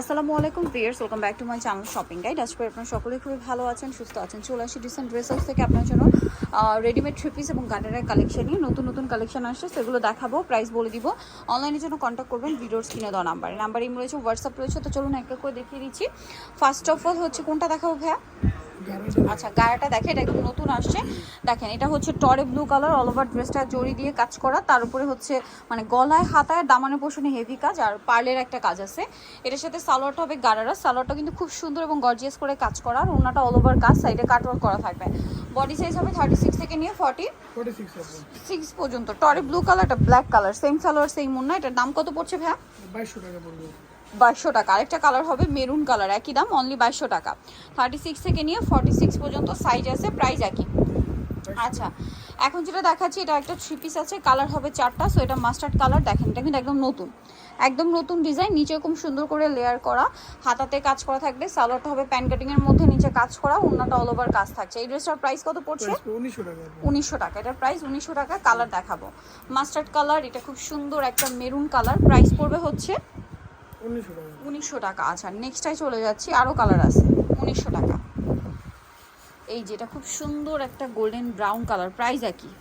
আসসালামু আলাইকুম viewers welcome back to my channel shopping guide আজকে আপনারা সকলেই খুবই ভালো আছেন, সুস্থ আছেন। চলে আসি ডিসেন্ট ড্রেস হাউস থেকে আপনার জন্য রেডিমেড থ্রি পিস এবং গার্ডারের কালেকশন নিয়ে। নতুন নতুন কালেকশন আসছে, সেগুলো দেখাবো প্রাইস বলে দিব। অনলাইনের জন্য কন্ট্যাক্ট করবেন ভিডিওর স্ক্রিনে দেওয়া নাম্বার নাম্বার ইম রয়েছে হোয়াটসঅ্যাপ রয়েছে, তো চলুন একটা করে দেখিয়ে দিচ্ছি। ফার্স্ট অফ অল হচ্ছে কোনটা দেখাবো ভাইয়া? আচ্ছা গায়েটা দেখে এটা একদম নতুন আসছে। দেখেন এটা হচ্ছে টরে ব্লু কালার অল ওভার ড্রেসটা জড়ি দিয়ে কাজ করা। তার উপরে হচ্ছে মানে গলায় হাতায় দামানের পোষণে হেভি কাজ আর পার্লের একটা কাজ আছে। এটার সাথে সালোয়ারটা হবে গারারা। সালোয়ারটা কিন্তু খুব সুন্দর এবং গর্জিয়াস করে কাজ করা। আর ওনাটা অল ওভার কাজ সাইডে কাটওয়ার্ক করা থাকবে। বডি সাইজ হবে থার্টি সিক্স থেকে নিয়ে ফর্টি সিক্স পর্যন্ত। টরে ব্লু কালারটা black colour. Same salwar same Munna এটার দাম কত পড়ছে ভাইয়া? বাইশশো টাকা পড়বে। বাইশশো টাকা। আরেকটা কালার হবে মেরুন কালার একই দাম অনলি বাইশশো টাকা। থার্টি সিক্স থেকে নিয়ে ফর্টি সিক্স পর্যন্ত সাইজ আছে প্রাইস একই। আচ্ছা এখন যেটা দেখাচ্ছি এটা একটা থ্রি পিস আছে কালার হবে চারটা সো এটা মাস্টার্ড কালার দেখেন এটা কিন্তু একদম নতুন। একদম নতুন ডিজাইন নিচে খুব সুন্দর করে লেয়ার করা। হাতাতে কাজ করা থাকবে সালোয়ারটা হবে প্যান কাটিং এর মধ্যে নিচে কাজ করা অন্যটা অল ওভার কাজ থাকছে। এই ড্রেসটার প্রাইস কত পড়ছে? উনিশশো টাকা। উনিশশো টাকা। এটার প্রাইস উনিশশো টাকা কালার দেখাবো। মাস্টার্ড কালার এটা খুব সুন্দর একটা মেরুন কালার প্রাইস পড়বে হচ্ছে উনিশশো টাকা। আচ্ছা নেক্সটাই চলে যাচ্ছি। আরও কালার আছে। উনিশশো টাকা। এই যেটা খুব সুন্দর একটা গোল্ডেন ব্রাউন কালার প্রাইস একই।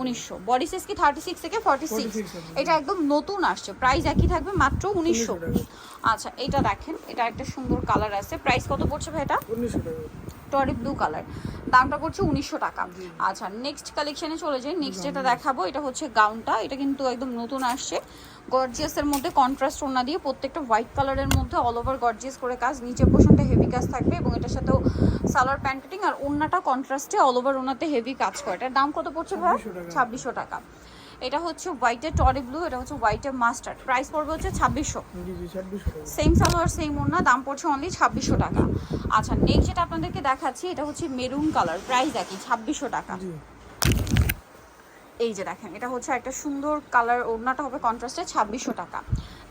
উনিশশো। বডি সাইজ কি থার্টি সিক্স থেকে ফর্টি সিক্স 46 এটা একদম নতুন আসছে। প্রাইস একই থাকবে মাত্র উনিশশো। 1900 আচ্ছা এটা দেখেন। এটা একটা সুন্দর কালার আছে। প্রাইস কত পড়ছে ভাই এটা? উনিশশো টাকা। টরি ব্লু কালার দামটা পড়ছে উনিশশো টাকা। আচ্ছা নেক্সট কালেকশনে চলে যাই। নেক্সট যেটা দেখাবো এটা হচ্ছে গাউনটা এটা কিন্তু একদম নতুন আসছে। গর্জিয়াসের মধ্যে কন্ট্রাস্ট ওনা দিয়ে প্রত্যেকটা হোয়াইট কালারের মধ্যে অল ওভার গর্জিয়াস করে কাজ। নিচে পোর্শনটা হেভি কাজ থাকবে এবং এটার সাথেও সালোয়ার প্যান্ট কাটিং আর ওনাটা কন্ট্রাস্টে অল ওভার ওনাতে হেভি কাজ করে। এটার দাম কত পড়ছে ভাই? ছাব্বিশশো টাকা। এটা হচ্ছে হোয়াইটের টরি ব্লু এটা হচ্ছে হোয়াইটের মাস্টার্ড প্রাইস পড়বে হচ্ছে ছাব্বিশশো। সেম সালোয়ার সেম ওড়না দাম পড়ছে অনলি ছাব্বিশশো টাকা। আচ্ছা নেক্সট যেটা আপনাদেরকে দেখাচ্ছি এটা হচ্ছে মেরুন কালার প্রাইস একই ছাব্বিশশো টাকা। জি। এই যে দেখেন এটা হচ্ছে একটা সুন্দর কালার ওড়নাটা হবে কন্ট্রাস্টে ছাব্বিশশো টাকা।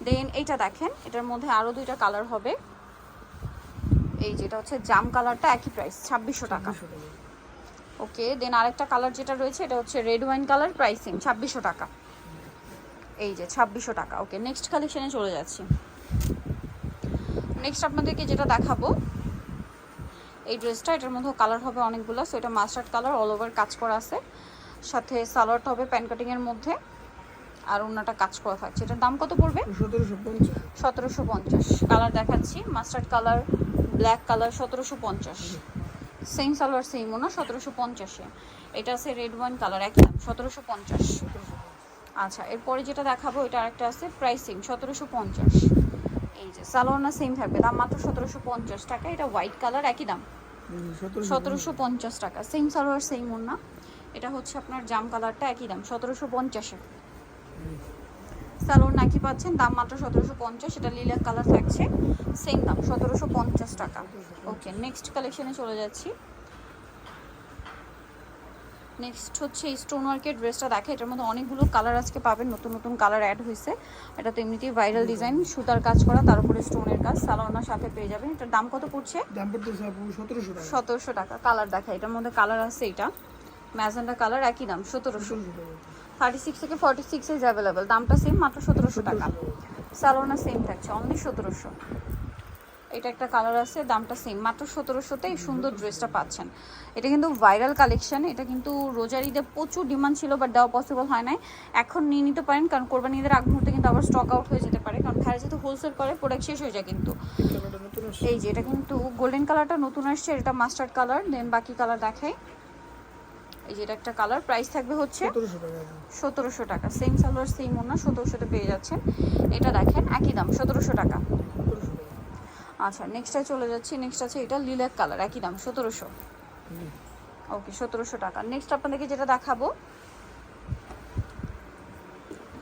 দেন এইটা দেখেন এটার মধ্যে আরও দুইটা কালার হবে। এই যেটা হচ্ছে জাম কালারটা একই প্রাইস ছাব্বিশশো টাকা। ওকে দেন আরেকটা কালার যেটা রয়েছে এটা হচ্ছে রেড ওয়াইন কালার প্রাইসিং ছাব্বিশশো টাকা। এই যে ছাব্বিশশো টাকা। ওকে নেক্সট কালেকশনে চলে যাচ্ছি। নেক্সট আপনাদেরকে যেটা দেখাবো এই ড্রেসটা এটার মধ্যে কালার হবে অনেকগুলো সো এটা মাস্টার্ড কালার অল ওভার কাজ করা আছে। সাথে সালোয়ারটা হবে প্যান কাটিংয়ের মধ্যে আর অন্যটা কাজ করা থাকছে। এটার দাম কত পড়বে? সতেরোশো পঞ্চাশ। কালার দেখাচ্ছি মাস্টার্ড কালার ব্ল্যাক কালার সতেরোশো পঞ্চাশ। সেম সালোয়ার, সেম না সতেরোশো পঞ্চাশে। এটা আছে রেড ওয়াইন কালার দাম সতেরোশো পঞ্চাশ। আচ্ছা এরপরে যেটা দেখাবো, এটা আরেকটা আছে প্রাইসিং সতেরোশো পঞ্চাশ। এই যে, সালোয়ার না সেম থাকবে, দাম মাত্র সতেরোশো পঞ্চাশ টাকা, এটা হোয়াইট কালার একই দাম। সতেরোশো পঞ্চাশ টাকা সেম সালোয়ার সেম না এটা হচ্ছে আপনার জাম কালারটা একই দাম, সতেরোশো পঞ্চাশে। সালোয়ার নাকি পাচ্ছেন দাম মাত্র সতেরোশো পঞ্চাশ এটা লিলাক কালার থাকছে। সেম দাম সতেরোশো পঞ্চাশ টাকা। ওকে নেক্সট কালেকশনে চলে যাচ্ছি। নেক্সট হচ্ছে এই স্টোন ওয়ার্কের ড্রেসটা দেখে এটার মধ্যে অনেকগুলো কালার আজকে পাবেন নতুন নতুন কালার অ্যাড হয়েছে। এটা তো এমনিতেই ভাইরাল ডিজাইন সুতার কাজ করা তার উপরে স্টোনের কাজ সালোয়ার সাথে পেয়ে যাবেন। এটার দাম কত পড়ছে? দাম পড়তেছে সতেরোশো টাকা। সতেরোশো টাকা কালার দেখা এটার মধ্যে কালার আছে এটা ম্যাজেন্ডা কালার একই দাম সতেরোশো। থার্টি সিক্স থেকে ফর্টি সিক্স ইজ অ্যাভেলেবেল দামটা সেম মাত্র সতেরোশো টাকা। স্যালোনা সেম থাকছে অনলি সতেরোশো। এটা একটা কালার আছে দামটা সেম মাত্র সতেরোশোতে এই সুন্দর ড্রেসটা পাচ্ছেন। এটা কিন্তু ভাইরাল কালেকশন এটা কিন্তু রোজার ঈদে প্রচুর ডিমান্ড ছিল বাট দেওয়া পসিবল হয় নাই। এখন নিয়ে নিতে পারেন কারণ কোরবানি ঈদের আগ মুহূর্তে কিন্তু আবার স্টক আউট হয়ে যেতে পারে কারণ ভাইরা যেহেতু হোলসেল করে প্রোডাক্ট শেষ হয়ে যায় কিন্তু। এই যে এটা কিন্তু গোল্ডেন কালারটা নতুন আসছে এটা মাস্টার্ড কালার দেন বাকি কালার দেখাই। এই যে এটা একটা কালার প্রাইস থাকবে হচ্ছে সতেরোশো টাকা সেম সালোয়ার সেম ওনা সতেরোশোতে পেয়ে যাচ্ছেন। এটা দেখেন একই দাম সতেরোশো টাকা। আচ্ছা নেক্সটে চলে যাচ্ছি নেক্সট আছে এটা লিলাক কালার একই দাম সতেরোশো। ওকে সতেরোশো টাকা। নেক্সট আপনাদেরকে যেটা দেখাবো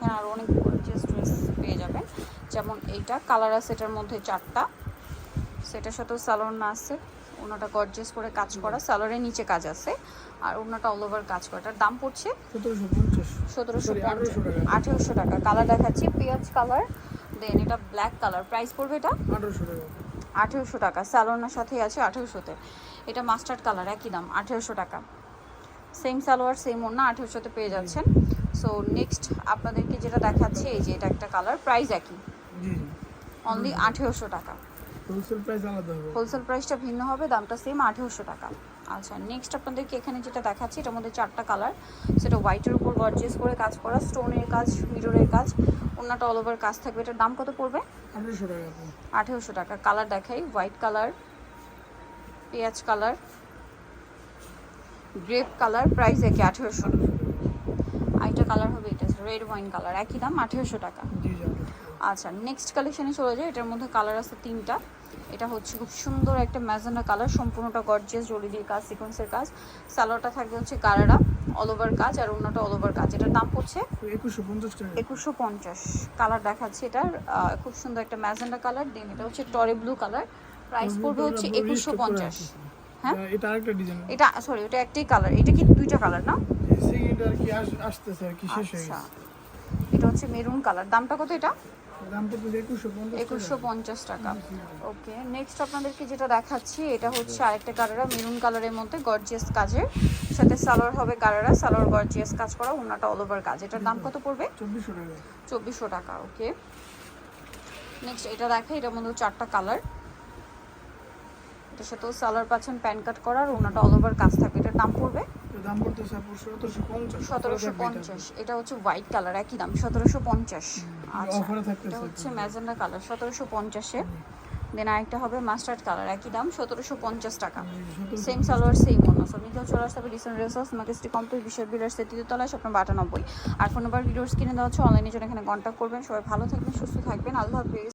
হ্যাঁ আর অনেক গর্জিয়াস ড্রেস পেয়ে যাবেন। যেমন এইটা কালার আছে এটার মধ্যে চারটা। সেটার সাথেও সালোয়ার না আছে। ওনাটা গর্জিয়াস করে কাজ করা সালোয়ারের নিচে কাজ আছে। আর ওনাটা অল ওভার কাজ করা এটার দাম পড়ছে সতেরোশো। আঠেরোশো টাকা। কালার দেখাচ্ছি পেঁয়াজ কালার দেন এটা ব্ল্যাক কালার প্রাইস পড়বে এটা? আঠারোশো টাকা। আঠেরোশো টাকা। স্যালোনার সাথেই আছে আঠেরোশোতে। এটা মাস্টার্ড কালার একই দাম আঠেরোশো টাকা। সেম সালোয়ার সেম ওড়না আঠেরোশোতে পেয়ে যাচ্ছেন। সো নেক্সট আপনাদেরকে যেটা দেখাচ্ছি এই যে এটা একটা কালার প্রাইস একই। অনলি আঠেরোশো টাকা। হোলসেল প্রাইস আলাদা হবে। হোলসেল প্রাইসটা ভিন্ন হবে দামটা সেম আঠেরোশো টাকা। আচ্ছা নেক্সট আপনাদেরকে এখানে যেটা দেখাচ্ছি এটার মধ্যে চারটা কালার সেটা হোয়াইটের উপর গর্জিয়াস করে কাজ করা স্টোনের কাজ মিররের কাজ অন্যটা অল ওভার কাজ থাকবে। এটার দাম কত পড়বে? আঠারোশো টাকা আঠেরোশো টাকা। কালার দেখাই হোয়াইট কালার পেঁয়াজ কালার গ্রেপ কালার প্রাইস একে আঠেরোশো। আরেকটা কালার হবে এটা রেড ওয়াইন কালার একই দাম আঠেরোশো টাকা। আচ্ছা নেক্সট কালেকশনে চলে যায় এটার মধ্যে কালার আছে তিনটা। এটা হচ্ছে খুব সুন্দর একটা ম্যাজেন্ডা কালার সম্পূর্ণটা গর্জিয়াস জড়ি দিয়ে কাজ সিকোয়েন্সের কাজ। সালোয়ারটা থাকবে হচ্ছে কারারা অল ওভার কাজ আর অন্যটা অল ওভার কাজ। এটার দাম হচ্ছে একুশশো পঞ্চাশ কালার দেখাচ্ছে এটার খুব সুন্দর একটা ম্যাজেন্ডা কালার দেন এটা হচ্ছে টরে ব্লু কালার প্রাইস পড়বে হচ্ছে একুশশো পঞ্চাশ। হ্যাঁ? এটা আরেকটা ডিজাইন এটা সরি ওটা একটাই কালার এটা কি দুইটা কালার না? সেকেন্ড আর কি আসতেছে আর কি শেষ হয়ে আচ্ছা। গেছে। এটা হচ্ছে মেরুন কালার দামটা কত এটা? একুশশো পঞ্চাশ টাকা। ওকে নেক্সট আপনাদেরকে যেটা দেখাচ্ছি এটা হচ্ছে আরেকটা কালারা মেরুন কালারের মধ্যে গর্জিয়াস কাজের। সাথে সালোয়ার হবে কালারা সালোয়ার গর্জিয়াস কাজ করা ওনাটা অল ওভার কাজ। এটার দাম কত পড়বে? চব্বিশশো টাকা। চব্বিশশো টাকা ওকে নেক্সট এটা দেখা এটার মধ্যে চারটা কালার এটার সাথেও সালোয়ার পাচ্ছেন প্যান কাট করার ওনাটা অল ওভার কাজ থাকবে। এটার দাম পড়বে? দাম পড়তেছে আপু এটা হচ্ছে হোয়াইট কালার একই দাম সতেরোশো পঞ্চাশ। আচ্ছা এটা হচ্ছে ম্যাজেন্ডা কালার দেন আরেকটা হবে মাস্টার্ড কালার একই দাম সতেরোশো পঞ্চাশ টাকা। সেম সালোয়ার সেম অন্য সব নিতেও চলে আসতে হবে রেসার্স মার্কেস্টি কমপ্লিট বিশ্বের আপনার বাটানব্বই আর ফোন নাম্বার ভিডিওস কিনে দেওয়া হচ্ছে অনলাইনে জন্য এখানে কন্ট্যাক্ট করবেন। সবাই ভালো থাকবেন সুস্থ থাকবেন। আল্লাহ হাফিজ।